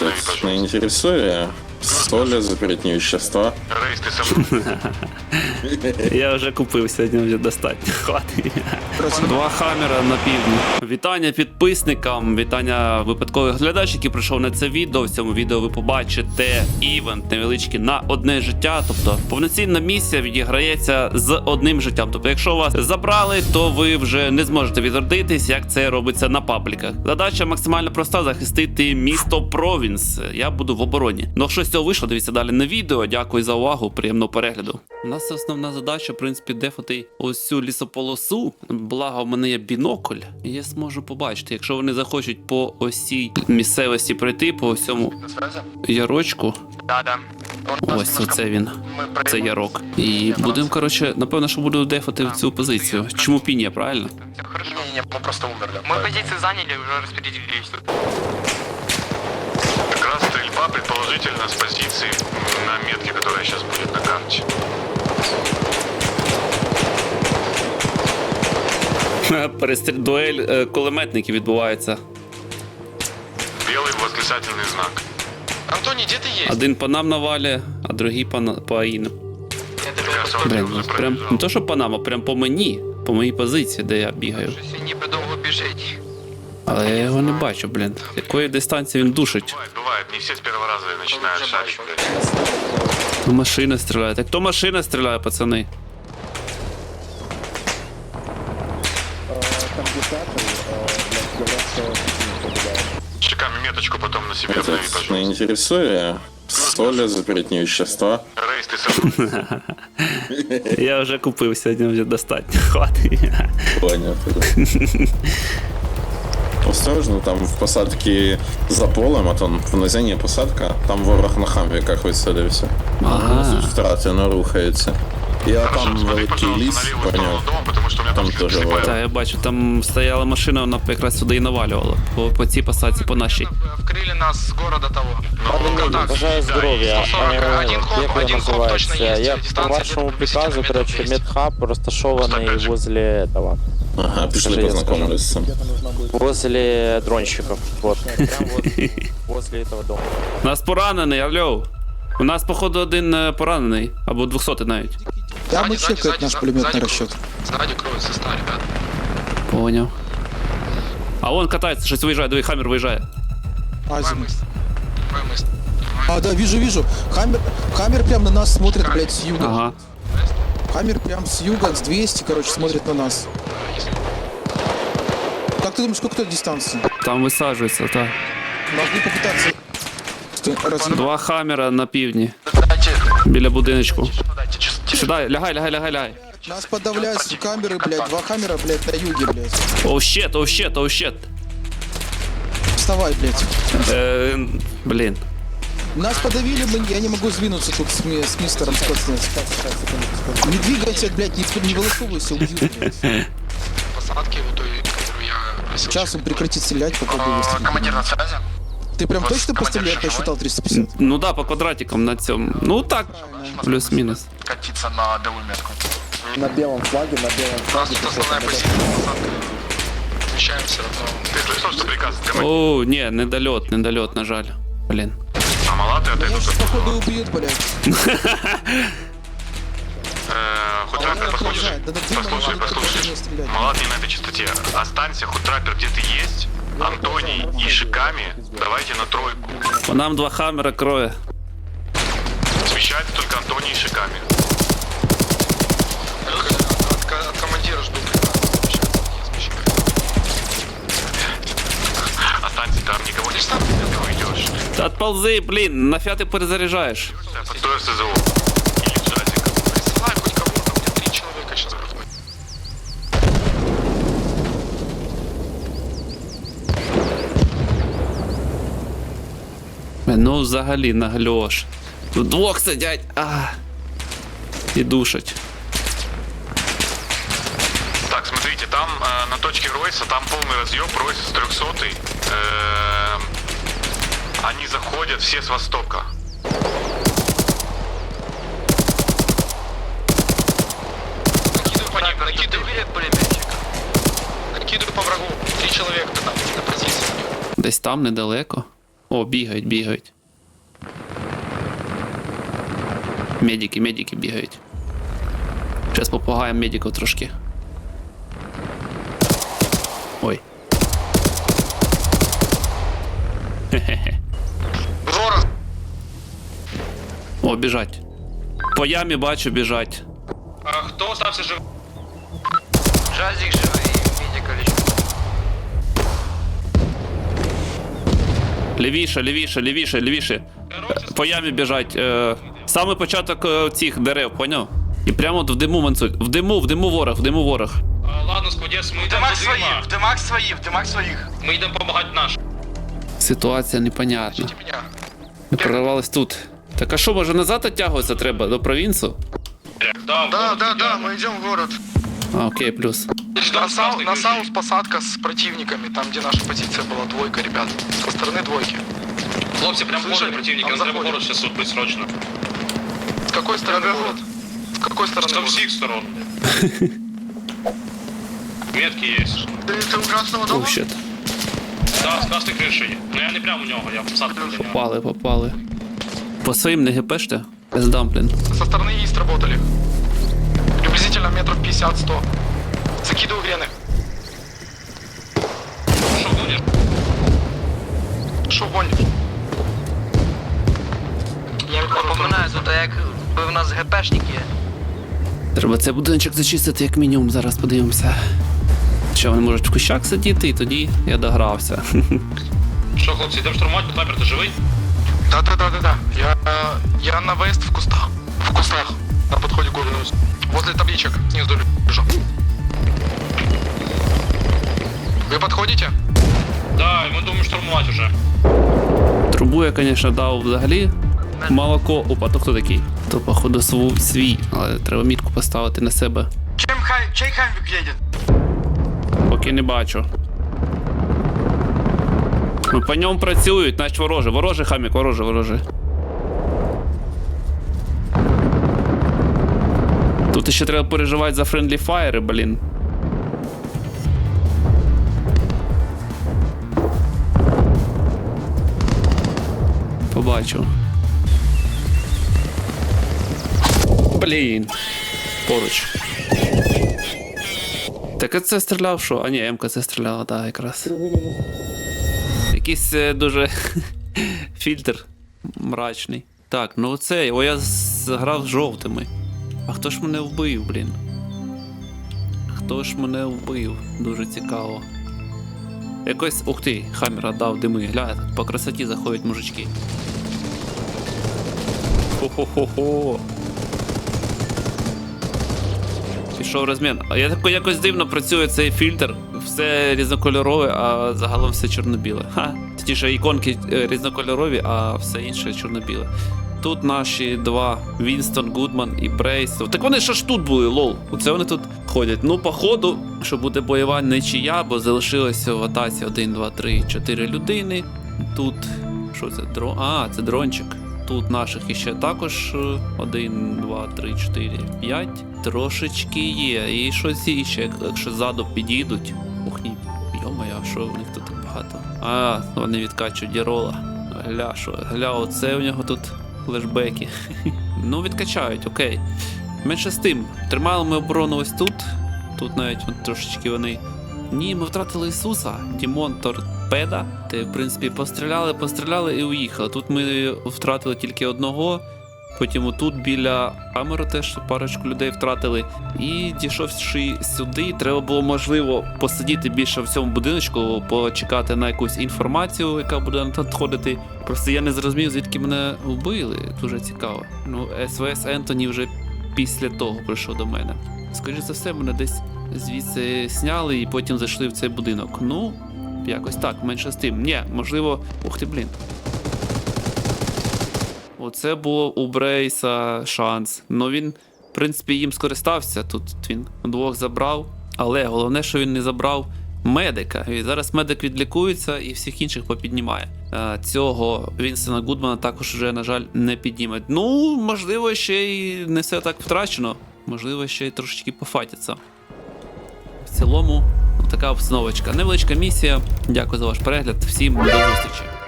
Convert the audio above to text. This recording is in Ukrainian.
with. Не интересуя соли, запретні вещества. Рейс, Я вже купив сьогодні, вже достатньо. Хватить. Два хамера на півдні. Вітання підписникам, вітання випадкових глядачів, які прийшов на це відео. В цьому відео ви побачите івент невеличкий на одне життя. Тобто повноцінна місія відіграється з одним життям. Тобто, якщо вас забрали, то ви вже не зможете відродитись, як це робиться на пабліках. Задача максимально проста захистити місто Провінс. Я буду в обороні. Ну, що з цього вийшло, дивіться далі на відео. Дякую за увагу, приємного перегляду. У нас основна задача, в принципі, дефати ось цю лісополосу. Благо, в мене є бінокль, і я зможу побачити. Якщо вони захочуть по ось цій місцевості пройти, по цьому ярочку. Да, да. Ось оце він. Це ярок. І будемо, коротше, напевно, що буду дефати в цю позицію. Чому пінія, правильно? Хорошо. Не, мы просто умерли. Мы позиции заняли, уже распределились. Как раз стрельба, предположительно, с позиции на метке, которая сейчас будет на карте. Перестріл дуель е, кулеметників відбувається. Белый восклицательный знак. Антоний, где ты есть? Один по нам навалює, а другий по, на- по Аїну. Блін, ну, прям не то, що по нам, а прям по мені, по моїй позиції, де я бігаю. Щось не подовго біжить. Але я його не бачу, блін. З якої дистанції він душить? Бывает, бывает. Не все с первого раза начинают шарить. блядь. Ну, машина стріляє. Так хто машина стріляє, пацани? Чеками меточку потом на себе обнови, Этот не пожалуйста. интересуя соли, запретні вещества. Рейс, ты сам. Я вже купив сьогодні, вже достатньо. Хватить. Понятно. Осторожно, там в посадці за полем, а там в низині посадка, там ворог на хамвіках висадився. Ага. Втратено рухається. Я Хорошо, там смотри, великий пожалуйста, ліс, поняв. дома, потому что у меня Там там тоже слепая. ворог. Так, я бачу, там стояла машина, вона якраз сюди і навалювала. По, по цій посадці, по нашій. Вкрили нас з города того. Ну, контакт. Бажаю здоров'я. 140, Е, один хоп, як ви один хоп точно називається? є. Я по Дистанція вашому где-то приказу, приблизительно короче, метров 200. медхаб розташований 105 возле этого, Ага, пішли Скажи, я познайомились з цим. возле дронщиков. Вот, прям вот возле этого дома. У нас поранений, алло. У нас, походу, один е, поранений. Або 200 навіть. Да, Сзади, мы сзади, чекают сзади, наш сзади, пулеметный сзади расчет. кроются. Сзади кроются ста, ребят. Поняв. А он катається, щось виїжджає, диви, хаммер виїжджає. Давай Азим. мы. Давай мы. А, да, вижу, вижу. Хаммер, Хаммер прям на нас смотрит, блядь, с юга. Ага. Хаммер прям с юга, с 200, короче, смотрит на нас. Как ты думаешь, сколько тут дистанции? Там висаджується, так. Должны попытаться... Стой, раз- Два хаммера на півдні. Дайте, Біля будиночку. дайте, чисто. Сюди, лягай, лягай, лягай, лягай. Нас подавляют с камеры, блядь, два хаммера, блядь, на юге, блядь. Оу щет, оу щет, оу щет. Вставай, блядь. Е, блін. Нас подавили, мы, я не могу сдвинуться тут с, ми- с мистером Скотснес. Не двигайся, блядь, не, не вылысовывайся, убьют, блядь. Посадки вот той, которую я просил. Часом прекратить стрелять, попробуй А, выстрелить. Командир на связи? Ты прям вас точно командир пострелять живой? посчитал 350? Ну да, по квадратикам на цьому. Ну так, плюс-мінус. Катиться на белую метку. На белом флаге, на белом У нас тут основная позиция. Посадка. Смещаем все равно. Ты слышал, что приказ? Командир? Оу, ні, недольот, недольот, на жаль. Блін. А малаты Меня отойдут. сейчас, походу, убьют, блядь. Э, Хоть А траппер, она послушай, продолжает. Да, да, Дима, послушай, может, послушай. кто-то не стрелять. Малат не на этой частоте. Останься, хоть траппер где-то есть. Антоний и Шиками, давайте на тройку. По нам два хаммера кроє. Смещается только Антоний и Шиками. уйдешь. Та отползи, блін, нафіга ти перезаряджаєш? Постой в СЗО. Или в джазик. Присылай хоть кого-то, мне три человека сейчас проходит. Ну, взагалі, нагльош. Вдвох сидять. А. І душать. Так, смотрите, там э, на точке Ройса, там полный разъем, Ройс с 300 э, Они заходят все с востока. Накидываю по ним, накидываю. пулеметчик. Накидываю по врагу. Три человека там на позиции. Десь там недалеко. О, бігають, бігають. Медики, медики бігають. Зараз попугаємо медиків трошки. Ой. Хе-хе-хе. О, біжать. По ямі бачу, біжать. А хто остався живий? Джазик живый, медика лечу. Лівіше, лівіше, лівіше, лівіше. По ямі біжать. Е, саме початок е, цих дерев, поняв? І прямо от в диму манцуть. В диму, в диму ворог, в диму ворог. Ладно, скудець, ми йдемо Димак до своїх, дима. димак своїх, димак своїх. Ми йдемо допомагати нашим. Ситуація непонятна. Меня. Ми прорвались тут. Так а що, може назад оттягуватися треба до провінцу? Да, Да, да, да, мы идем в город. А, окей, плюс. На, сау, на Саус посадка с противниками, там, где наша позиция была, двойка, ребят. Со стороны двойки. Хлопці, прям Слышали? город противники, Там нам треба заходять. город зараз сутнуть срочно. С какой стороны город? С какой стороны Со город? всіх сторон. Метки є. Ты, ты у красного О, дома? щет. Да, з красної криші є. Ну я не прямо у нього, я в посадку до нього. Попали, попали. По своїм не гепеште? Пиздам, блін. Со стороны Ист работали. Приблизительно метров 50-100. Закидываю грены. Що гониш? Шо гонишь? Я Напоминаю, тут як би в нас ГПшник є. Треба цей будиночок зачистити як мінімум, зараз подивимося. Що вони можуть в кущах сидіти, і тоді я догрався. Що, хлопці, йдемо штурмувати, Тапер, ти живий? Да, да, да, да, да. Я, я на вест в кустах. В кустах. На подходе к городу. Возле табличек снизу лежу. Вы подходите? Да, і ми думаємо штурмувати вже. Трубу я, звісно, дав взагалі. Молоко. Опа, то хто такий? То, походу, сву- свій, але треба мітку поставити на себе. Чим хай, чей хамвік їде? Поки не бачу. По ньому працюють, значить вороже. Вороже, хамік, вороже, вороже. Тут ще треба переживати за френдлі фаєри, блін. Побачу. Блін. Поруч. Так це стріляв, що? А ні, МК це стріляла, так, якраз. Якийсь е, дуже фільтр мрачний. Так, ну оцей, о, я зграв з жовтими. А хто ж мене вбив, блін? Хто ж мене вбив? Дуже цікаво. Якось. Ух ти, хамера дав дими. Глянь, по красоті заходять мужички. Хо-хо-хо-хо. Пішов розмін. Я тако якось дивно працює цей фільтр. Все різнокольорове, а загалом все чорно-біле. Ха. Точніше, іконки е, різнокольорові, а все інше чорно-біле. Тут наші два Вінстон, Гудман і Брейс. Так вони що ж тут були, лол. Оце вони тут ходять. Ну, походу, що буде бойова нічия, бо залишилося в атаці 1, 2, 3, 4 людини. Тут. Що це? Дрон? А, це дрончик. Тут наших іще також 1, 2, 3, 4, 5. Трошечки є. І щось іще, якщо ззаду підійдуть. Ух ні. Йо-моє, що в них тут багато? А, вони відкачують дірола. Гля, що, гля, оце у нього тут флешбеки. ну, відкачають, окей. Менше з тим, тримали ми оборону ось тут. Тут навіть трошечки вони. Ні, ми втратили Ісуса, Дімон торпеда. Ти, в принципі, постріляли, постріляли і уїхали. Тут ми втратили тільки одного. Потім отут біля камери теж парочку людей втратили. І дійшовши сюди, треба було можливо посидіти більше в цьому будиночку, почекати на якусь інформацію, яка буде надходити. Просто я не зрозумів, звідки мене вбили. Дуже цікаво. Ну, СВС Ентоні вже після того прийшов до мене. Скоріше за все, мене десь звідси сняли і потім зайшли в цей будинок. Ну, якось так, менше з тим. Ні, можливо, ух ти, блін. Оце було у Брейса шанс. Ну він, в принципі, їм скористався. Тут він двох забрав. Але головне, що він не забрав медика. І зараз медик відлікується і всіх інших попіднімає. Е, Цього Вінсена Гудмана також вже, на жаль, не підніме. Ну, можливо, ще й не все так втрачено. Можливо, ще й трошечки пофатяться. В цілому, така обстановочка. Невеличка місія. Дякую за ваш перегляд. Всім до зустрічі.